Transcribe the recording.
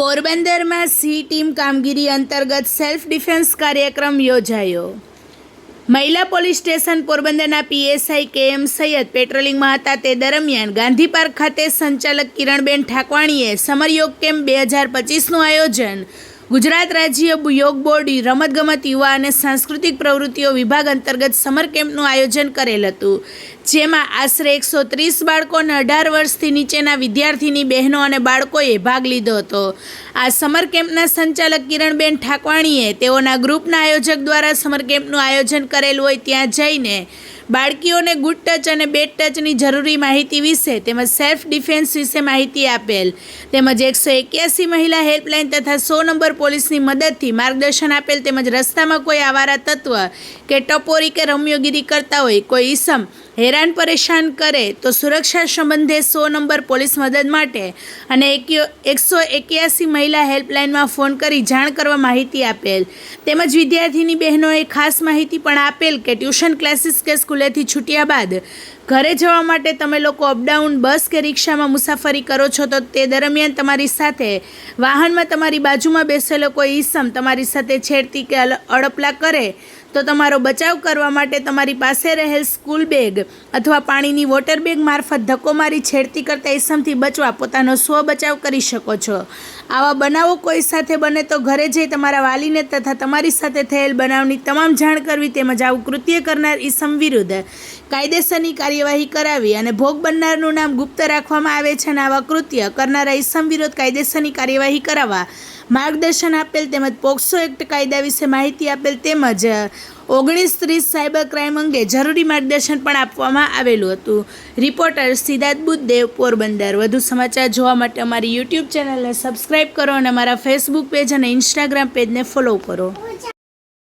પોરબંદરમાં C team કામગીરી અંતર્ગત સેલ્ફ ડિફેન્સ કાર્યક્રમ યોજાયો. મહિલા પોલીસ સ્ટેશન પોરબંદરના પીએસઆઈ કે એમ સૈયદ પેટ્રોલિંગમાં હતા તે દરમિયાન ગાંધી પાર્ક ખાતે સંચાલક કિરણબેન ઠાકવાણીએ સમરયોગ કેમ્પ બે હજાર પચીસનું આયોજન ગુજરાત રાજ્ય યોગ બોર્ડ, રમતગમત, યુવા અને સાંસ્કૃતિક પ્રવૃત્તિઓ વિભાગ અંતર્ગત સમર કેમ્પનું આયોજન કરેલ હતું, જેમાં આશરે એકસો ત્રીસ બાળકો અને અઢાર વર્ષથી નીચેના વિદ્યાર્થીની બહેનો અને બાળકોએ ભાગ લીધો હતો. આ સમર કેમ્પના સંચાલક કિરણબેન ઠાકવાણીએ તેઓના ગ્રુપના આયોજક દ્વારા સમર કેમ્પનું આયોજન કરેલું હોય ત્યાં જઈને બાળકીઓને ગુડ ટચ અને બેડ ટચની જરૂરી માહિતી વિશે તેમજ સેલ્ફ ડિફેન્સ વિશે માહિતી આપેલ. તેમજ એકસો એક્યાસી મહિલા હેલ્પલાઇન તથા સો નંબર પોલીસની મદદથી માર્ગદર્શન આપેલ તેમજ રસ્તામાં કોઈ આવારા તત્વ કે ટપોરી કે રમ્યોગીરી કરતા હોય, કોઈ ઈસમ હેરાન પરેશાન કરે તો સુરક્ષા સંબંધે સો નંબર પોલીસ મદદ માટે અને એકસો એક્યાસી મહિલા હેલ્પલાઇનમાં ફોન કરી જાણ કરવા માહિતી આપેલ. તેમજ વિદ્યાર્થીની બહેનોએ ખાસ માહિતી પણ આપેલ કે ટ્યુશન ક્લાસીસ કે સ્કૂલેથી છૂટ્યા બાદ ઘરે જવા માટે તમે લોકો અપડાઉન બસ કે રિક્ષામાં મુસાફરી કરો છો, તો તે દરમિયાન તમારી સાથે વાહનમાં તમારી બાજુમાં બેસેલો કોઈ ઈસમ તમારી સાથે છેડતી કે અડપલા કરે, તો તમારો બચાવ કરવા માટે તમારી પાસે રહેલ સ્કૂલ બેગ અથવા પાણીની વોટર બેગ મારફત ધક્કો મારી છેડતી કરતા ઈસમથી બચવા પોતાનો સ્વ બચાવ કરી શકો છો. આવા બનાવો કોઈ સાથે બને તો ઘરે જઈ તમારા વાલીને તથા તમારી સાથે થયેલ બનાવની તમામ જાણ કરવી તેમજ આવું કૃત્ય કરનાર ઈસમ વિરુદ્ધ કાયદેસરની કાર્યવાહી કરાવી અને ભોગ બનનારનું નામ ગુપ્ત રાખવામાં આવે છે અને આવા કૃત્ય કરનારા ઈસમ વિરુદ્ધ કાયદેસરની કાર્યવાહી કરાવવા માર્ગદર્શન આપેલ તેમજ પોક્સો એક્ટ કાયદા વિશે માહિતી આપેલ તેમજ ઓગણીસ ત્રીસ સાયબર ક્રાઇમ અંગે જરૂરી માર્ગદર્શન પણ આપવામાં આવેલું હતું. રિપોર્ટર સિદ્ધાર્થ બુદ્ધદેવ, પોરબંદર. વધુ સમાચાર જોવા માટે અમારી યુટ્યુબ ચેનલને સબસ્ક્રાઇબ કરો અને અમારા ફેસબુક પેજ અને ઇન્સ્ટાગ્રામ પેજને ફોલો કરો.